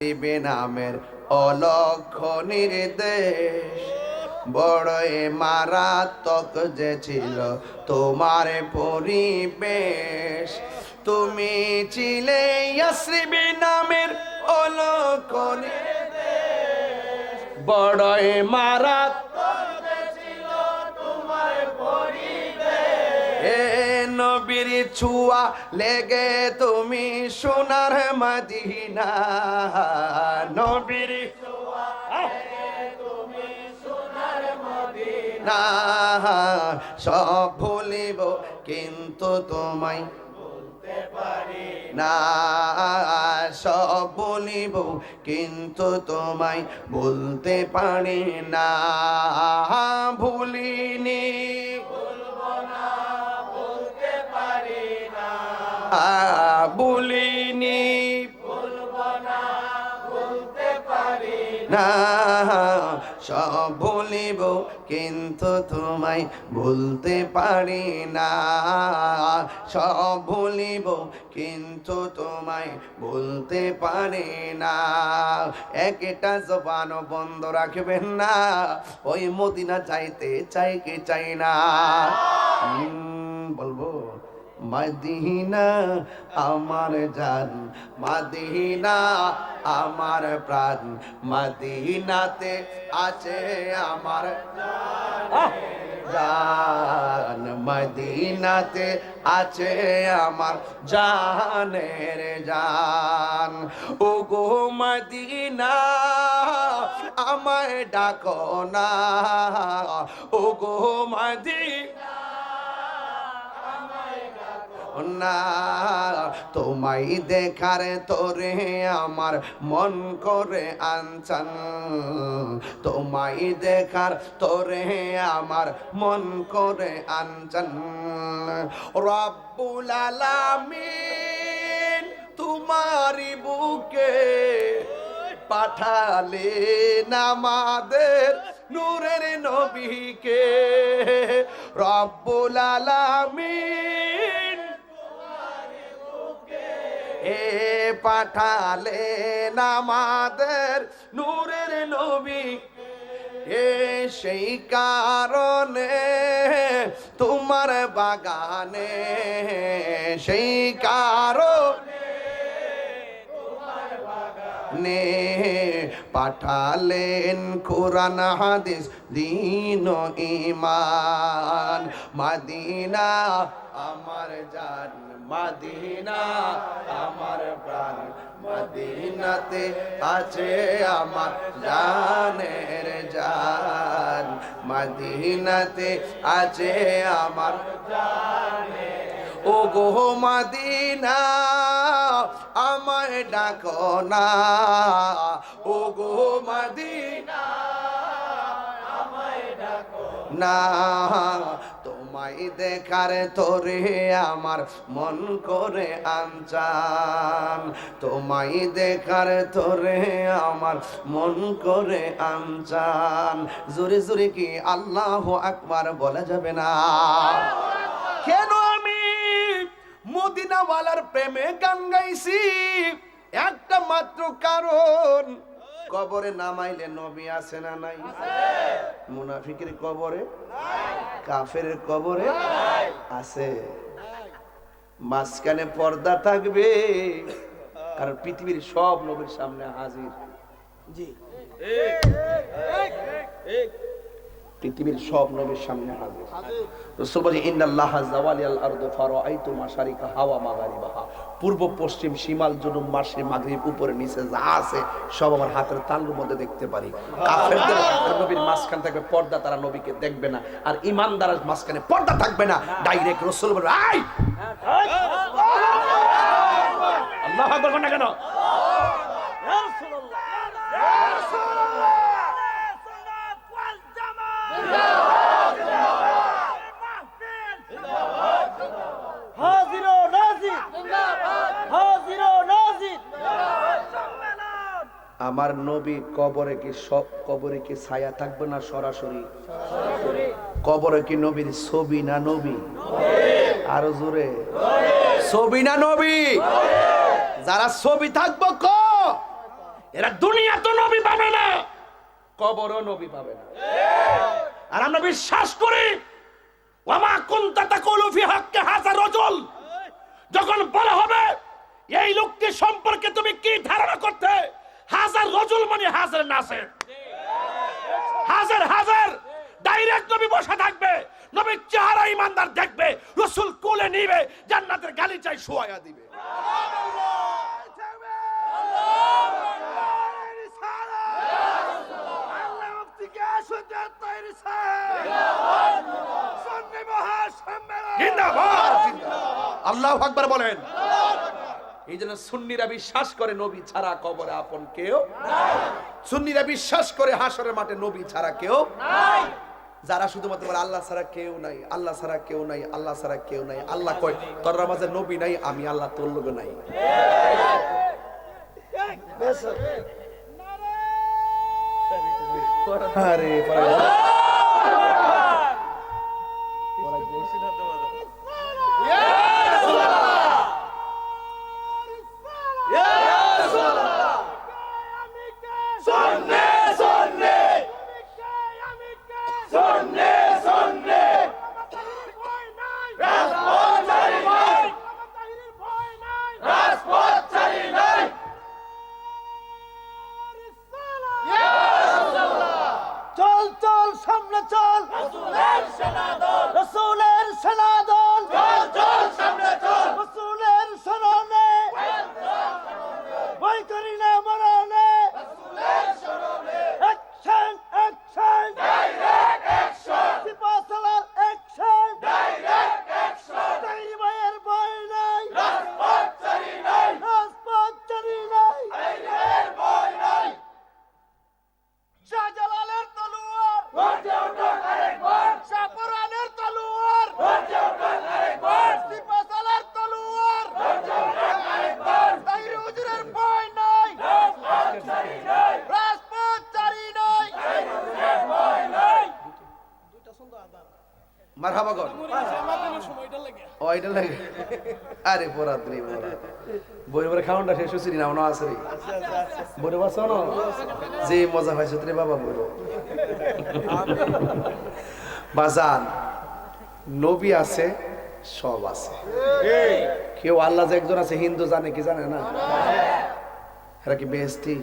দিবে নামের অলক্ষ নির্দেশ। বড়ই মারাত্মক যে ছিল তোমার পরিবেশ। তুমি ছিলে ইয়াসরিবি নামের অলক্ষ বড়ই মারাত্মক ছিল তোমার পরিবেশ। নবীর ছুয়া লেগে তুমি সোনার মদিনা। নবীর সব ভুলিব কিন্তু তোমায় না। সব বলিব কিন্তু তোমায় বলতে পারি না। ভুলিনি বলিনি। না, সব ভুলিব কিন্তু তোমায় ভুলতে পারি না। সব ভুলিব কিন্তু তোমায় ভুলতে পারি না। একটা জবান বন্ধ রাখবেন না। ওই মদিনা চাইতে চাই কি চাই না। বলব মদিনা আমার জান। মদিনা আমার প্রাণ। মদিনাতে আছে আমার জান। মদিনাতে আছে আমার জানের জান। ও গো মদিনা আমায় ডাকো না। ও গো মদিনা না। তোমায় দেখার তোরে আমার মন করে আনচান। তোমায় দেখার তোরে আমার মন করে আনচান। রব্বুল আলামিন তোমারি বুকে পাঠালেন আমাদের নূরের নবীকে। রব্বুল আলামিন এ পাঠালেন আমাদের নূরের নবী। এ সেই কারণে তোমার বাগানে, সেই কারণে নে পাঠালেন কোরআন, হাদিস, দিন ইমান মাদিনা আমার জান মাদিনা, আমার প্রাণ মদিনাতে আছে, আমার জানের জান। মদিনাতে আছে, আমার ও গো মাদিনা, আমায় ডাকো না। ও গো মাদিনা না। তোমায় দেখার তোরে আমার মন করে আনচান। তোমায় দেখার তোরে আমার মন করে আনচান। জোরে জোরে কি আল্লাহ আকবার বলা যাবে না? কেন আমি মদিনাওয়ালার প্রেমে গান গাইছি? একটা মাত্র কারণ কবরে নামাইলে নবী আছে না নাই? মুনাফিকের কবরে? কাফের কবরে? আছে। মাঝখানে পর্দা থাকবে আর পৃথিবীর সব নবীর সামনে হাজির। পৃথিবীর সব নবীর সামনে পূর্ব, পশ্চিম, শিমাল, জনুব, মাশরিক, মাগরিব, উপরে, নিচে যা আছে, সব আমার হাতের তালুর মধ্যে দেখতে পারি। নবীর মাঝখান থাকবে পর্দা, তারা নবীকে দেখবে না। আর ইমানদারের মাঝখানে পর্দা থাকবে না। ডাইরেক্ট রাসূল আল্লাহ কেন হাজির ও নাজির হাজির ও নাজির আমার নবী কবরে কি সব কবরে কি ছায়া থাকবে না সরাসরি? কবরে কি নবীর ছবি না নবী? আরও জোরে। ছবি না নবী? যারা ছবি থাকব ক? এরা দুনিয়া তো নবী পাবে না কবরও নবী পাবে না। আর আমরা বিশ্বাস করি ওয়ামা কুনতা তাকুলু ফি হাক্কি হাযা রাজুল। যখন বলা হবে এই লোকটি সম্পর্কে তুমি কি ধারণা করতে? হাজার রজুল মানে হাজার নাসের। হাজার হাজার। ডাইরেক্ট নবী বসে থাকবে নবীর চেহারা ইমানদার দেখবে রসুল কোলে নিবে জান্নাতের গালিচাই শোয়া দিবে। আল্লাহ আকবার বলেন। এই জন্য সুন্নিরা বিশ্বাস করে নবী ছাড়া কবরে আপন কেউ সুন্নিরা বিশ্বাস করে হাসরের মাঠে নবী ছাড়া কেউ যারা শুধুমাত্র আল্লাহ ছাড়া কেউ নাই, আল্লাহ ছাড়া কেউ নাই, আল্লাহ ছাড়া কেউ নাই, আল্লাহ কয়, তোর মাঝে নবী নাই, আমি আল্লাহ তোর লোক নাই। আরে Marta! বই বই খাওয়ানটা শেষ হচ্ছে না মনে আছে রে। বই না যে মজা হয়েছে রে বাবা বই বাজান, নবী আছে, সব আছে। কেউ আল্লাহ যে একজন আছে, হিন্দু জানে, কি জানে না? এরা কি বেস্তি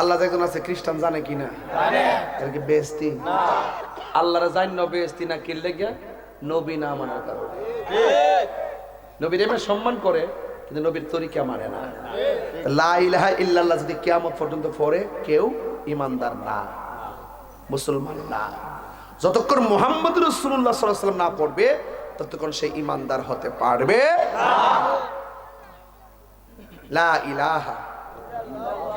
আল্লাহ একজন আছে, খ্রিস্টান জানে কি না? এরা কি বেস্তি আল্লাহর জান্য বেস্তি না কিনলে গিয়া নবী না মানার কারণে। নবীর এমন সম্মান করে কিন্তু নবীর তরিকা মানে না। লা ইলাহা ইল্লাল্লাহ যদি কিয়ামত পর্যন্ত পড়ে, কেউ ইমানদার না, মুসলমান না। যতক্ষণ মোহাম্মদ রসুল্লাহ সাল্লাম না পড়বে, ততক্ষণ সে ইমানদার হতে পারবে। লা ইলাহা।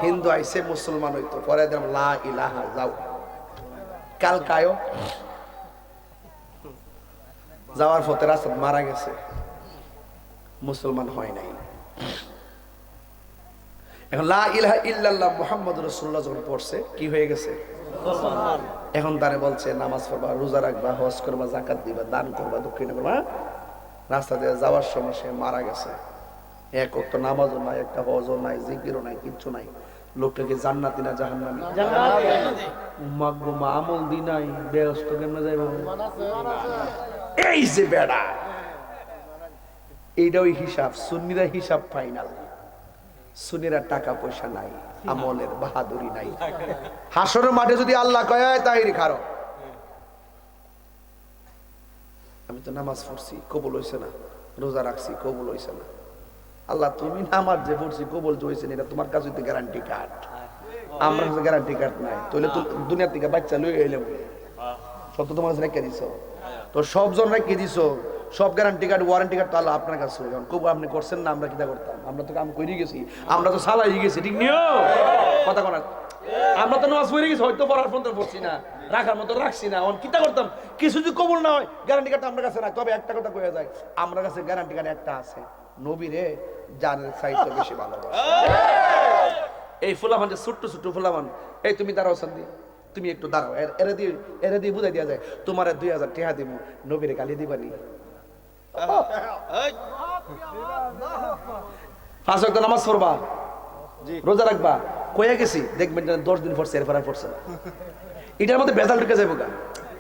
হিন্দু আইসে মুসলমান হইতো, পরে দিলাম লা ইলাহা, যাও। কাল কায়ো যাওয়ার পথে রাস্তা মারা গেছে। মুসলমান হয় নাই। এখন লা ইলাহা ইল্লাল্লাহ মুহাম্মদ রাসূলুল্লাহ যখন পড়ছে, কি হয়ে গেছে? এখন তারে বলছে, নামাজ পড়বা, রোজা রাখবা, হজ করবা জাকাত দিবা, দান করবা, দক্ষিণ করবা রাস্তা দিয়ে যাওয়ার সময় সে মারা গেছে। এক অক্ত নামাজও নাই, একটা হজও নাই, জিকিরও নাই, কিচ্ছু নাই। লোকটাকে জান্নাতি না জাহান্নামি? মাগো মা আমল দি নাই ব্যস্ত কেমনে যাইব? এই যে বেড়া, এইটা ওই হিসাব, সুন্নিরা হিসাব ফাইনাল সুন্নিরা টাকা পয়সা নাই আমলের বাহাদুরি নাই। হাসর মাঠে যদি আল্লাহ কয় তাই খারো। আমি তো নামাজ পড়ছি কবুল হইছে না। রোজা রাখছি কবুল হইছে না। আল্লাহ তুমি নামাজ যে পড়ছি কবুল হইছে না, এটা তোমার কাছে তো গ্যারান্টি কার্ড আমার কাছে গ্যারান্টি কার্ড নাই। তাহলে তো দুনিয়ার থেকে বাচ্চা লই এলাম। সব তো তোমার কাছে রেখে দিছো। তো সব জন রেখে দিছো। সব গ্যারান্টি কার্ড ওয়ারেন্টি কার্ড তো আল্লাহ আপনার কাছে এখন কবু আপনি করছেন না, আমরা কিটা করতাম? আমরা তো কাম করে গেছি। আমরা তো সালাই গেছি, ঠিক নিও? কথা কোনা আমরা তো নামাজ পড়ে গেছি, হয়তো পড়ার ফোন পড়ছি না, রাখার মতো রাখছি না। এখন কিটা করতাম? কিছু যদি কবুল না হয় গ্যারান্টি কার্ড আমার কাছে না তবে একটা কথা কয়ে যায়, আমার কাছে গ্যারান্টি কার্ড একটা আছে। নবীরে জানের সাইডটা বেশি ভালো। এই ফুলামান যে ছোট্ট ছোট্ট ফুলামান এই তুমি দাঁড়াও সান্দি তুমি একটু দাঁড়াও। এরে দিয়ে এরে দিয়ে বুঝাই দেওয়া যায়, তোমার দুই হাজার টেহা দিব নবীরে গালি দিবানি। পাঁচ ওয়াক্ত নামাজ পড়বা। রোজা রাখবা। কয়ে গেছি দেখবেন দশ দিন পর এরপর আর পড়ছে না। এটার মধ্যে ভেজাল ঢুকে যাব গা।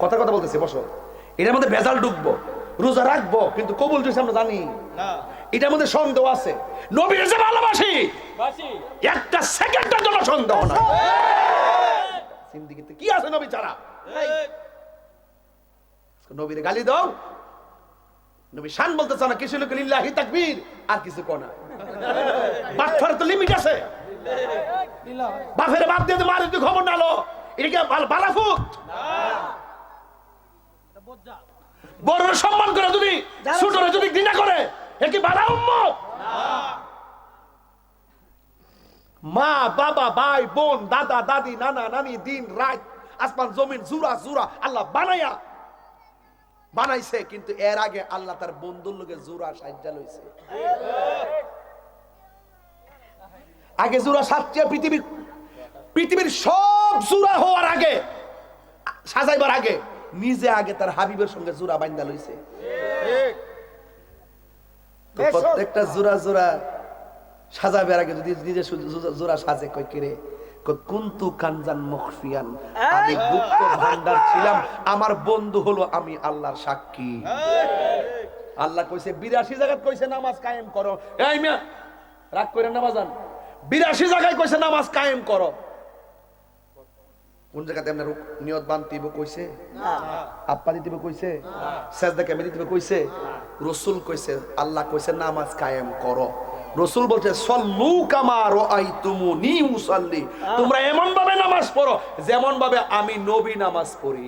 কথা কথা বলতেছি বসো। এটার মধ্যে ভেজাল ঢুকবো। রোজা রাখব কিন্তু কবুল জুস আমরা জানি। এটার মধ্যে সন্দেহ আছে। নবীর যে ভালোবাসি একটা সেকেন্ডের জন্য সন্দেহ না। কি আছে নবী ছাড়া? নবীর গালি দাও নবী শান বলতে চাও না, কিছু লোক লিল্লাহি তাকবীর, আর কিছু কোনা বাচ্চার তো লিমিট আছে। বাপের বাপ দিয়ে মারে তুই খবর নালো এটা কি বালাফুট বড় সম্মান করে যদি ছোটরা যদি ঘৃণা করে, এ কি বালা উম্মত? মা, বাবা, ভাই, বোন, দাদা, দাদি, নানা, নানি, দিন, রাত, আসমান, জমিন, জুরা জুরা, আল্লাহ বানাইয়া বানাইছে কিন্তু এর আগে আল্লাহ তার বন্ধুর লোকে জুরা সাজ্জা লইছে। আগে জুরা সাতটা পৃথিবীর পৃথিবীর সব জুরা হওয়ার আগে সাজাইবার আগে নিজে আগে তার হাবিবের সঙ্গে জুরা বাইন্দা লইছে। প্রত্যেকটা জোড়া জোড়া সাজাবার আগে যদি নিজে জোড়া- জোড়া সাজে কই কিরে? কুন্তু কানজান মখফিয়ান। আমি গুপ্ত ভান্ডার ছিলাম আমার বন্ধু হলো আমি আল্লাহর সাক্ষী। আল্লাহ কইছে বিরাশি জায়গায় কইছে নামাজ কায়েম করো। এই মিয়া রাগ করে নামাজান বিরাশি জায়গায় কইছে নামাজ কায়েম করো। কোন জায়গাতে আপনার নিয়ত বানতে কইছে? আপ্পা দিতে কইছে? সেজদা কেমন দিতে কইছে? রসুল কইছে আল্লাহ কইছে নামাজ কায়েম করো। রসুল বলছে সল্লু কামার আই তুমু নি মুসাল্লি তোমরা এমন ভাবে নামাজ পড়ো যেমন ভাবে আমি নবী নামাজ পড়ি।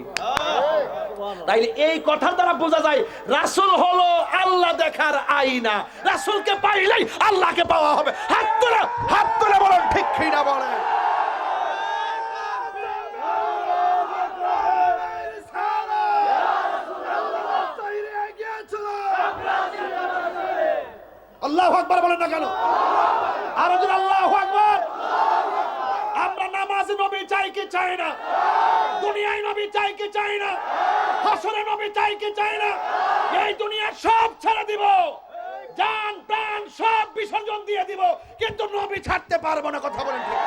তাইলে এই কথার দ্বারা বোঝা যায় রাসুল হলো আল্লাহ দেখার আইনা রাসুলকে পাইলেই আল্লাহকে পাওয়া হবে। হাত ধরে হাত ধরে বলেন ঠিক কি না আল্লাহ আকবার বলেন না কেন? আরও যদি আল্লাহ আকবার। আমরা নামাজ নবী চাই কি চাই না? দুনিয়ায় নবী চাই কি চাই না? হাসরে নবী চাই কি চাই না? এই দুনিয়া সব ছেড়ে দিব। জান, প্রাণ সব বিসর্জন দিয়ে দিব। কিন্তু নবী ছাড়তে পারব না, কথা বলেন ঠিক?